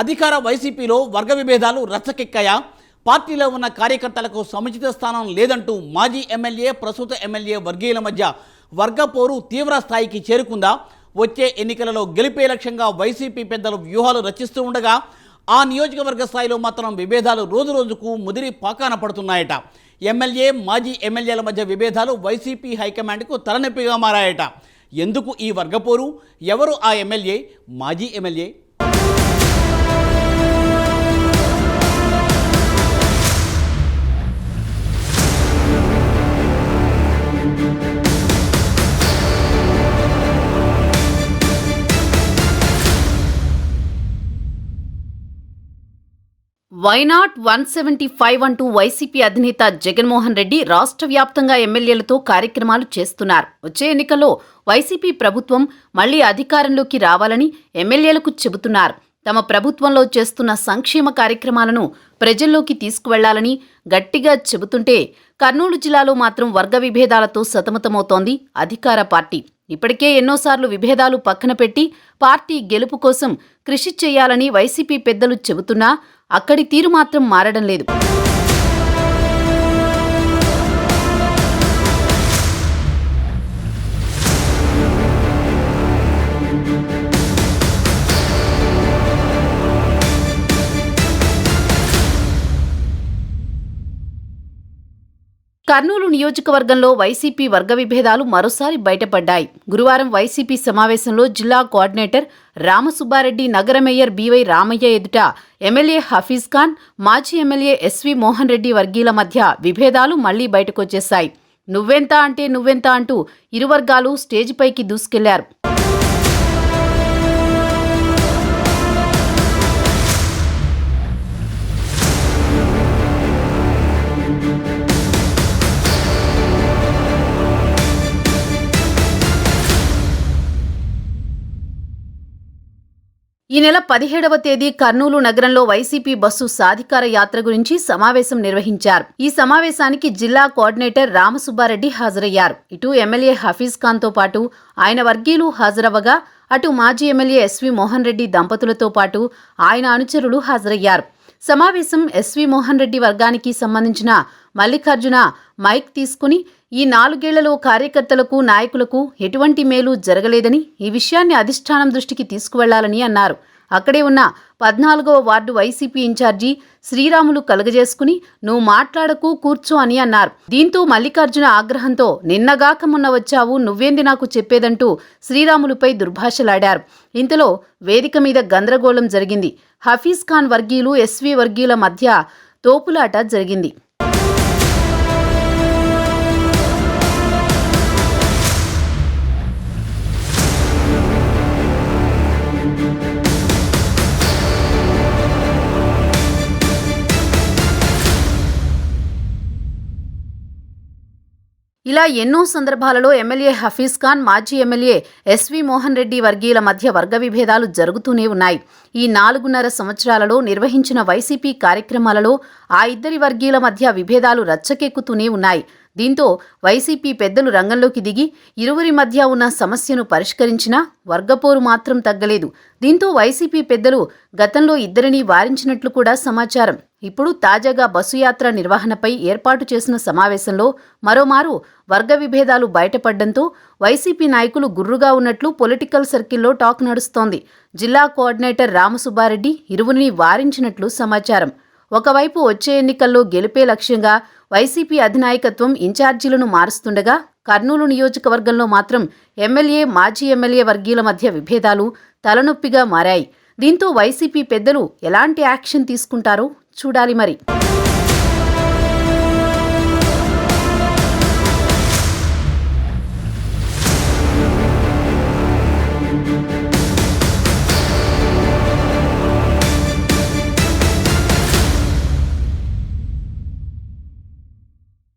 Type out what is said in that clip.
అధికార వైసీపీలో వర్గ విభేదాలు రచ్చకెక్కాయా? పార్టీలో ఉన్న కార్యకర్తలకు సముచిత స్థానం లేదంటూ మాజీ ఎమ్మెల్యే ప్రస్తుత ఎమ్మెల్యే వర్గీయుల మధ్య వర్గ పోరు తీవ్ర స్థాయికి చేరుకుందా? వచ్చే ఎన్నికలలో గెలిపే లక్ష్యంగా వైసీపీ పెద్దలు వ్యూహాలు రచిస్తూ ఉండగా ఆ నియోజకవర్గ స్థాయిలో మాత్రం విభేదాలు రోజు రోజుకు ముదిరి పాకాన పడుతున్నాయట. ఎమ్మెల్యే మాజీ ఎమ్మెల్యేల మధ్య విభేదాలు వైసీపీ హైకమాండ్కు తలనొప్పిగా మారాయట. ఎందుకు ఈ వర్గపోరు ఎవరు ఆ ఎమ్మెల్యే? మాజీ MLA why not one seventy five అంటూ వైసీపీ అధినేత జగన్మోహన్ రెడ్డి రాష్ట్ర వ్యాప్తంగా ఎమ్మెల్యేలతో కార్యక్రమాలు చేస్తున్నారు. వచ్చే ఎన్నికల్లో వైసీపీ ప్రభుత్వం మళ్ళీ అధికారంలోకి రావాలని ఎమ్మెల్యేలకు చెబుతున్నారు. తమ ప్రభుత్వంలో చేస్తున్న సంక్షేమ కార్యక్రమాలను ప్రజల్లోకి తీసుకువెళ్ళాలని గట్టిగా చెబుతుంటే కర్నూలు జిల్లాలో మాత్రం వర్గ విభేదాలతో సతమతమవుతోంది అధికార పార్టీ. ఇప్పటికే ఎన్నోసార్లు విభేదాలు పక్కన పెట్టి పార్టీ గెలుపు కోసం కృషి చేయాలని వైసీపీ పెద్దలు చెబుతున్నా అక్కడి తీరు మాత్రం మారడం లేదు. కర్నూలు నియోజకవర్గంలో వైసీపీ వర్గ విభేదాలు మరోసారి బయటపడ్డాయి. గురువారం వైసీపీ సమావేశంలో జిల్లా కోఆర్డినేటర్ రామసుబ్బారెడ్డి నగర మేయర్ బీవై రామయ్య ఎదుట ఎమ్మెల్యే హఫీజ్ ఖాన్ మాజీ ఎమ్మెల్యే ఎస్వి మోహన్ రెడ్డి వర్గీల మధ్య విభేదాలు మళ్ళీ బయటకొచ్చేశాయి. నువ్వెంత అంటే నువ్వెంత అంటూ ఇరు వర్గాలు స్టేజిపైకి దూసుకెళ్ళారు. ఈ నెల పదిహేడవ తేదీ కర్నూలు నగరంలో వైసీపీ బస్సు సాధికార యాత్ర గురించి సమావేశం నిర్వహించారు. ఈ సమావేశానికి జిల్లా కోఆర్డినేటర్ రామసుబ్బారెడ్డి హాజరయ్యారు. ఇటు ఎమ్మెల్యే హఫీజ్ ఖాన్తో పాటు ఆయన వర్గీయులు హాజరవ్వగా అటు మాజీ ఎమ్మెల్యే ఎస్వి మోహన్ రెడ్డి దంపతులతో పాటు ఆయన అనుచరులు హాజరయ్యారు. సమావేశం ఎస్వి మోహన్ రెడ్డి వర్గానికి సంబంధించిన మల్లికార్జున మైక్ తీసుకుని ఈ నాలుగేళ్ళలో కార్యకర్తలకు నాయకులకు ఎటువంటి మేలు జరగలేదని ఈ విషయాన్ని అధిష్టానం దృష్టికి తీసుకువెళ్ళాలని అన్నారు. అక్కడే ఉన్న పద్నాలుగవ వార్డు వైసీపీ ఇన్ఛార్జి శ్రీరాములు కలగజేసుకుని నువ్వు మాట్లాడకు కూర్చో అని అన్నారు. దీంతో మల్లికార్జున ఆగ్రహంతో నిన్నగాక మొన్న వచ్చావు నువ్వేంది నాకు చెప్పేదంటూ శ్రీరాములుపై దుర్భాషలాడారు. ఇంతలో వేదిక మీద గందరగోళం జరిగింది. హఫీజ్ ఖాన్ వర్గీయులు ఎస్వి వర్గీయుల మధ్య తోపులాట జరిగింది. ఇలా ఎన్నో సందర్భాలలో ఎమ్మెల్యే హఫీజ్ ఖాన్ మాజీ ఎమ్మెల్యే ఎస్వి మోహన్ రెడ్డి వర్గీయుల మధ్య వర్గ విభేదాలు జరుగుతూనే ఉన్నాయి. ఈ నాలుగున్నర సంవత్సరాలలో నిర్వహించిన వైసీపీ కార్యక్రమాలలో ఆ ఇద్దరి వర్గీయుల మధ్య విభేదాలు రచ్చకెక్కుతూనే ఉన్నాయి. దీంతో వైసీపీ పెద్దలు రంగంలోకి దిగి ఇరువురి మధ్య ఉన్న సమస్యను పరిష్కరించినా వర్గపోరు మాత్రం తగ్గలేదు. దీంతో వైసీపీ పెద్దలు గతంలో ఇద్దరిని వారించినట్లు కూడా సమాచారం. ఇప్పుడు తాజాగా బస్సు యాత్ర నిర్వహణపై ఏర్పాటు చేసిన సమావేశంలో మరోమారు వర్గ విభేదాలు బయటపడడంతో వైసీపీ నాయకులు గుర్రుగా ఉన్నట్లు పొలిటికల్ సర్కిల్లో టాక్ నడుస్తోంది. జిల్లా కోఆర్డినేటర్ రామసుబ్బారెడ్డి ఇరువురిని వారించినట్లు సమాచారం. ఒకవైపు వచ్చే ఎన్నికల్లో గెలిపే లక్ష్యంగా వైసీపీ అధినాయకత్వం ఇన్ఛార్జీలను మారుస్తుండగా కర్నూలు నియోజకవర్గంలో మాత్రం ఎమ్మెల్యే మాజీ ఎమ్మెల్యే వర్గీయుల మధ్య విభేదాలు తలనొప్పిగా మారాయి. దీంతో వైసీపీ పెద్దలు ఎలాంటి యాక్షన్ తీసుకుంటారో చూడాలి మరి.